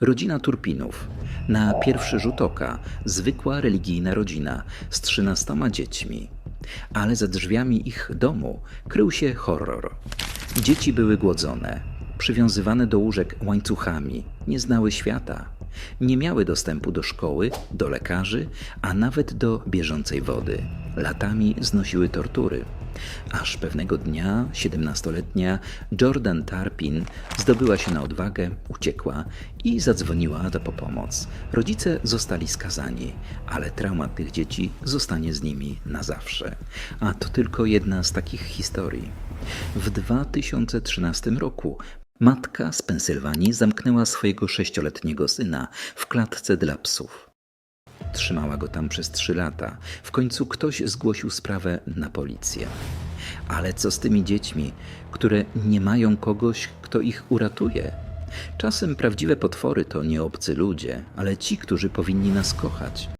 Rodzina Turpinów. Na pierwszy rzut oka zwykła religijna rodzina z trzynastoma dziećmi. Ale za drzwiami ich domu krył się horror. Dzieci były głodzone, przywiązywane do łóżek łańcuchami, nie znały świata, nie miały dostępu do szkoły, do lekarzy, a nawet do bieżącej wody. Latami znosiły tortury. Aż pewnego dnia siedemnastoletnia Jordan Tarpin zdobyła się na odwagę, uciekła i zadzwoniła do po pomoc. Rodzice zostali skazani, ale trauma tych dzieci zostanie z nimi na zawsze. A to tylko jedna z takich historii. W 2013 roku matka z Pensylwanii zamknęła swojego sześcioletniego syna w klatce dla psów. Trzymała go tam przez trzy lata. W końcu ktoś zgłosił sprawę na policję. Ale co z tymi dziećmi, które nie mają kogoś, kto ich uratuje? Czasem prawdziwe potwory to nie obcy ludzie, ale ci, którzy powinni nas kochać.